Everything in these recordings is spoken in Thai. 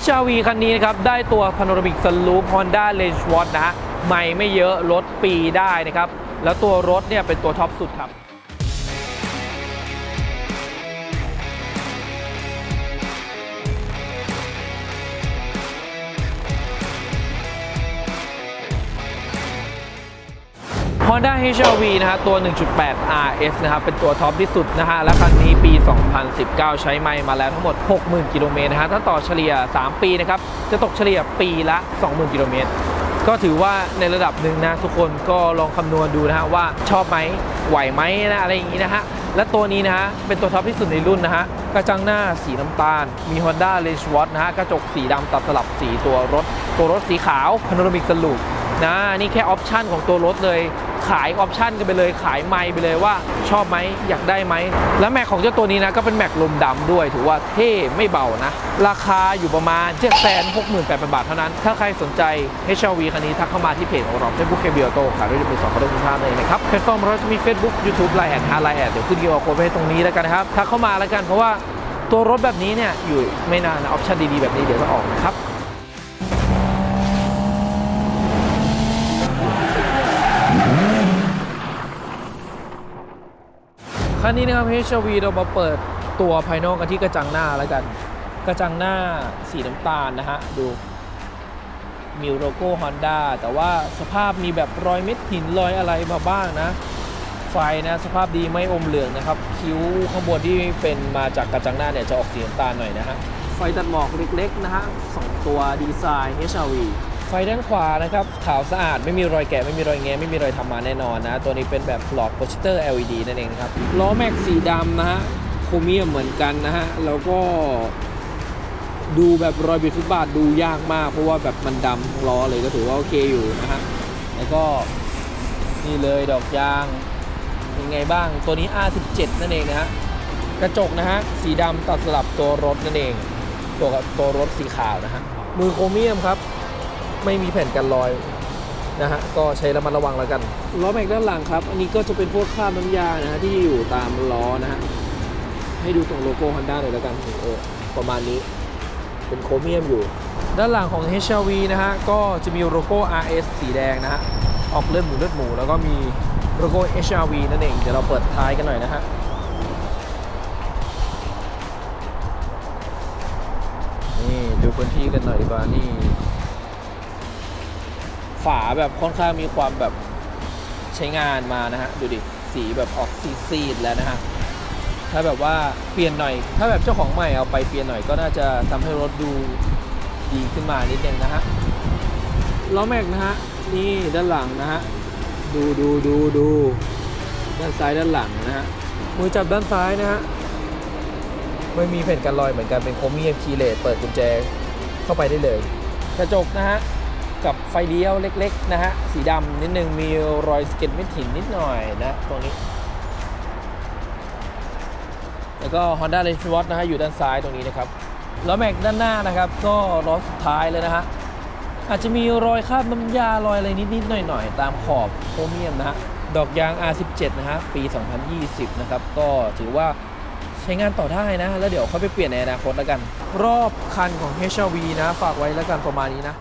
HRV คันนี้นะครับ ได้ตัว Panoramic Sunroof Honda Range w a t นะฮะไม่ไม่เยอะรถปีได้นะครับ แล้วตัวรถเนี่ยเป็นตัวท็อปสุดครับ Honda HRV นะฮะตัว 1.8 RS นะครับเป็นตัวท็อปที่สุดนะฮะและคันนี้ปี 2019 ใช้ไม่มาแล้วทั้งหมด 60,000 กิโลเมตรนะฮะถ้าต่อเฉลี่ย 3 ปีนะครับจะตกเฉลี่ยปีละ 20,000 กิโลเมตรก็ถือว่าในระดับหนึ่งนะทุกคนก็ลองคำนวณดูนะฮะว่าชอบไหมไหวไหมนะอะไรอย่างนี้นะฮะและตัวนี้นะฮะเป็นตัวท็อปที่สุดในรุ่นนะฮะกระจังหน้าสีน้ำตาล มี Honda Range w a t นะฮะกระจกสีดำตัดสลับสีตัวรถ ตัวรถสีขาว Panoramic Sunroof นะนี่แค่ออปชันของตัวรถเลย ขายออปชันกันไปเลยขายไม่ไปเลยว่าชอบไหมอยากได้ไหม และแม็กของเจ้าตัวนี้นะก็เป็นแม็กลมดำด้วย ถือว่าเท่ไม่เบานะ ราคาอยู่ประมาณ7 6 8 0 0 0บาทเท่านั้น ถ้าใครสนใจ HRV คันนี้ทักเข้ามาที่เพจของเรา Facebook เคบิโอโตขายด้วยมือสองกระดมท่าเลยนะครับแพลตฟอร์มเราจะมี Facebook YouTube Line แอดฮาไลน์แอดเดี๋ยวขึ้นกีอร์โค้ดไว้ให้ตรงนี้แล้วกันนะครับทักเข้ามาแล้วกันเพราะว่าตัวรถแบบนี้เนี่ยอยู่ไม่นานนะออปชันดีๆแบบนี้เดี๋ยวจะออกนะครับันนี้นะครับ HRV เรามาเปิดตัวภายนอกกันที่กระจังหน้าแล้วกัน กระจังหน้าสีน้ำตาลนะฮะ ดูมีโลโก้ Honda แต่ว่าสภาพมีแบบรอยเม็ดหินรอยอะไรมาบ้างนะ ไฟนะสภาพดีไม่อมเหลืองนะครับ คิ้วข้างบนที่เป็นมาจากกระจังหน้าเนี่ยจะออกสีน้ำตาลหน่อยนะฮะ ไฟตัดหมอกเล็กๆนะฮะสองตัวดีไซน์ HRV ไฟด้านขวานะครับขาวสะอาดไม่มีรอยแกะไม่มีรอยแงะไม่มีรอยทำมาแน่นอนนะ ตัวนี้เป็นแบบหลอดโปรเจคเตอร์ LED นั่นเองครับล้อแม็กสีดำนะฮะโครเมียมเหมือนกันนะฮะแล้วก็ดูแบบรอยบิดฟุตบาทดูยากมาก เพราะว่าแบบมันดำทั้งล้อเลยก็ถือว่าโอเคอยู่นะฮะแล้วก็นี่เลยดอกยางเป็นไงบ้างตัวนี้ R17 นั่นเองนะฮะกระจกนะฮะสีดำตัดสลับตัวรถนั่นเอง ตัวกับตัวรถสีขาวนะฮะมือโครเมียมครับ ไม่มีแผ่นกันรอยนะฮะก็ใช้ระมัดระวังแล้วกันล้อแม็กด้านหลังครับ อันนี้ก็จะเป็นพวกคราบน้ำยานะฮะที่อยู่ตามล้อนะฮะให้ดูตรงโลโก้ Honda หน่อยแล้วกันเออประมาณนี้เป็นโครเมียมอยู่ ด้านหลังของ HRV นะฮะก็จะมีโลโก้ RS สีแดงนะฮะออกเลือดหมูเลือดหมู แล้วก็มีโลโก้ HRV นั่นเองเดี๋ยวเราเปิดท้ายกันหน่อยนะฮะนี่ดูพื้นที่กันหน่อยดีกว่านี่ ฝาแบบค่อนข้างมีความแบบใช้งานมานะฮะ ดูดิ สีแบบออกซีดๆแล้วนะฮะ ถ้าแบบว่าเปลี่ยนหน่อย ถ้าแบบเจ้าของใหม่เอาไปเปลี่ยนหน่อยก็น่าจะทำให้รถดูดีขึ้นมานิดนึงนะฮะล้อแม็กนะฮะ นี่ด้านหลังนะฮะ ดูดูดูดูด้านซ้ายด้านหลังนะฮะมือจับด้านซ้ายนะฮะไม่มีแผ่นกันรอยเหมือนกันเป็นโครเมียมคีเลสเปิดกุญแจเข้าไปได้เลย กระจกนะฮะ กับไฟเลี้ยวเล็กๆนะฮะสีดำนิดนึงมีรอยสเก็ตเม็ดหินนิดหน่อยนะตรงนี้ แล้วก็ Honda Range w a t นะฮะอยู่ด้านซ้ายตรงนี้นะครับล้อแม็กด้านหน้านะครับ ก็ล้อสุดท้ายเลยนะฮะอาจจะมีรอยคราบน้ำยารอยอะไรนิดๆหน่อยๆ ตามขอบโครเมียมนะฮะดอกยาง R17 นะฮะปี 2020 นะครับ ก็ถือว่าใช้งานต่อได้นะ แล้วเดี๋ยวค่อยไปเปลี่ยนในอนาคตแล้วกัน รอบคันของ HRV นะ ฝากไว้แล้วกันประมาณนี้นะ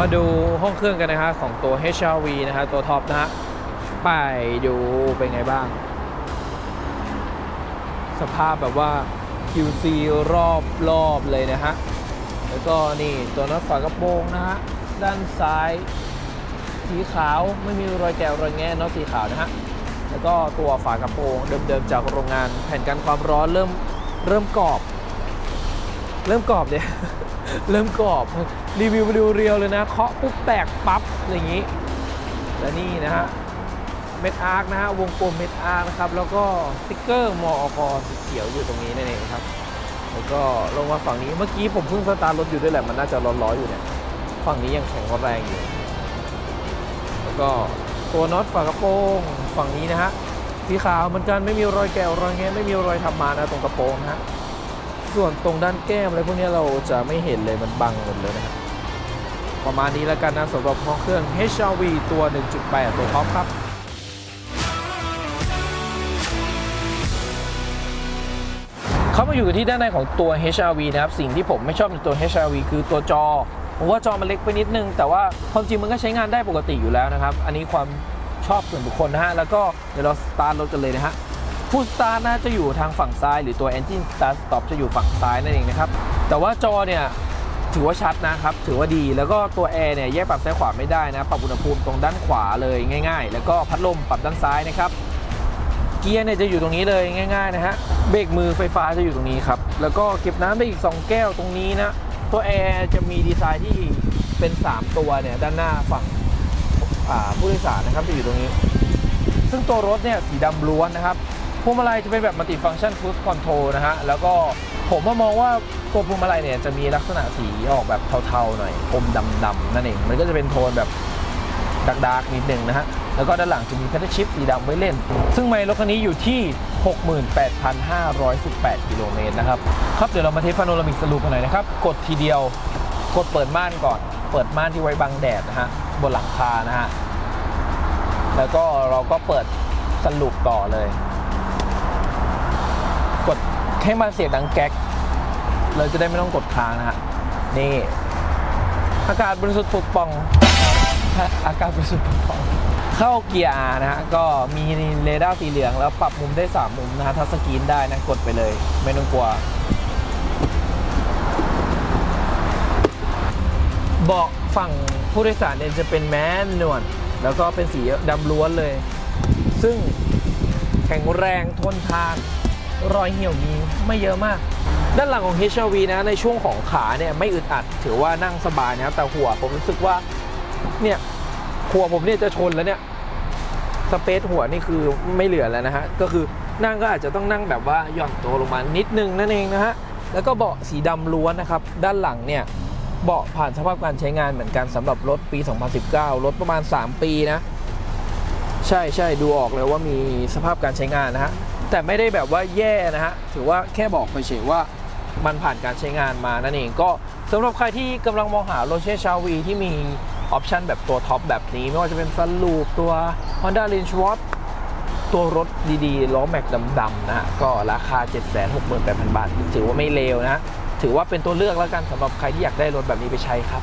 มาดูห้องเครื่องกันนะฮะของตัว HRV นะฮะตัวท็อปนะฮะไปดูเป็นไงบ้าง สภาพแบบว่า QC รอบรอบเลยนะฮะ แล้วก็นี่ตัวน็อตฝากระโปรงนะฮะ ด้านซ้าย สีขาวไม่มีรอยแกวรอยแง่น็อตสีขาวนะฮะ แล้วก็ตัวฝากระโปรงเดิมๆจากโรงงานแผ่นกันความร้อนเริ่มเริ่มกรอบ เริ่มกรอบเนี่ย เริ่มกรอบรีวิวเรียวๆเลยนะเคาะปุ๊บแตกปั๊บอย่างนี้ และนี่นะฮะเม็ดอาร์คนะฮะวงกลมเม็ดอาร์คนะครับแล้วก็สติ๊กเกอร์มอกสีเขียวอยู่ตรงนี้นั่นเองครับแล้วก็ลงมาฝั่งนี้เมื่อกี้ผมเพิ่งสตาร์ทรถอยู่ด้วยแหละมันน่าจะร้อนๆอยู่เนี่ยฝั่งนี้ยังแข็งแรงอยู่ แล้วก็ตัวน็อตฝากระโปรงฝั่งนี้นะฮะสีขาวเหมือนกันไม่มีรอยแกวรอยแงะไม่มีรอยทำมานะตรงกระโปรงฮะ ส่วนตรงด้านแก้มอะไรพวกนี้เราจะไม่เห็นเลยมันบังหมดเลยนะครับประมาณนี้แล้วกันนะสำหรับห้องเครื่อง HRV ตัว 1.8 ตัวท็อปครับเขามาอยู่กันที่ด้านในของตัว HRV นะครับ สิ่งที่ผมไม่ชอบในตัว HRV คือตัวจอ ผมว่าจอมันเล็กไปนิดนึง แต่ว่าความจริงมันก็ใช้งานได้ปกติอยู่แล้วนะครับ อันนี้ความชอบส่วนบุคคลนะฮะ แล้วก็เดี๋ยวเราสตาร์ทรถกันเลยนะฮะ ผู้สตาร์น่าจะอยู่ทางฝั่งซ้าย หรือตัว Engine Start Stop จะอยู่ฝั่งซ้ายนั่นเองนะครับ แต่ว่าจอเนี่ยถือว่าชัดนะครับ ถือว่าดีแล้วก็ตัวแอร์เนี่ยแยกปรับซ้ายขวาไม่ได้นะ ปรับอุณหภูมิตรงด้านขวาเลยง่าย ๆ แล้วก็พัดลมปรับด้านซ้ายนะครับ เกียร์เนี่ยจะอยู่ตรงนี้เลยง่าย ๆ นะฮะ เบรกมือไฟฟ้าจะอยู่ตรงนี้ครับ แล้วก็เก็บน้ำได้อีก 2 แก้วตรงนี้นะ ตัวแอร์จะมีดีไซน์ที่เป็น 3 ตัวเนี่ยด้านหน้าฝั่งผู้โดยสารนะครับจะอยู่ตรงนี้ ซึ่งตัวรถเนี่ยสีดำล้วนนะครับ พวงมาลัยจะเป็นแบบมัลติฟังชัน Cruise Control นะฮะ แล้วก็ผมมามองว่าตัวพวงมาลัยเนี่ยจะมีลักษณะสีออกแบบเทาๆหน่อยอมดำๆนั่นเอง มันก็จะเป็นโทนแบบดักดาร์กๆนิดนึงนะฮะ แล้วก็ด้านหลังจะมีแพทเทิร์ชิพสีดำไว้เล่น ซึ่งไมล์รถคันนี้อยู่ที่ 68,518 กิโลเมตรนะครับ ครับ เดี๋ยวเรามาเทสพาโนรามิกสรุปกันหน่อยนะครับ กดทีเดียว กดเปิดม่านก่อน เปิดม่านที่ไว้บังแดดนะฮะ บนหลังคานะฮะ แล้วก็เราก็เปิดสรุปต่อเลย ดให้มันเสียงดังแก๊กเราจะได้ไม่ต้องกดค้างนะฮะนี่อากาศบริสุทธิ์ปุกปอง อากาศบริสุทธิ์ปุกปอง เข้าเกียร์นะฮะ ก็มีเรดาร์สีเหลืองแล้วปรับมุมได้ 3 มุมนะฮะทัชสกรีนได้นะกดไปเลย ไม่ต้องกลัว เบาะฝั่งผู้โดยสารเนี่ยจะเป็นแมนนวลแล้วก็เป็นสีดำล้วนเลย ซึ่งแข็งแรงทนทาน รอยเหี่ยวมีไม่เยอะมาก ด้านหลังของ HRV นะในช่วงของขาเนี่ยไม่อึดอัด ถือว่านั่งสบายนะครับ แต่หัวผมรู้สึกว่าเนี่ยหัวผมเนี่ยจะชนแล้วเนี่ยสเปซหัวนี่คือไม่เหลือแล้วนะฮะ ก็คือนั่งก็อาจจะต้องนั่งแบบว่าหย่อนตัวลงมานิดนึงนั่นเองนะฮะ แล้วก็เบาะสีดำล้วนนะครับ ด้านหลังเนี่ยเบาะผ่านสภาพการใช้งานเหมือนกันสำหรับรถปี 2019 รถประมาณ 3 ปีนะ ใช่ใช่ดูออกเลยว่ามีสภาพการใช้งานนะฮะ แต่ไม่ได้แบบว่าแย่นะฮะ ถือว่าแค่บอกไปเฉยว่ามันผ่านการใช้งานมานั่นเองก็สำหรับใครที่กำลังมองหาโรเช่ชาวีที่มีออปชันแบบตัวท็อปแบบนี้ ไม่ว่าจะเป็นซันลูปตัว Honda Range w a t ตัวรถดีๆ ล้อแม็กดำๆนะฮะ ก็ราคา 768,000 บาท ถือว่าไม่เลวนะ ถือว่าเป็นตัวเลือกแล้วกันสำหรับใครที่อยากได้รถแบบนี้ไปใช้ครับ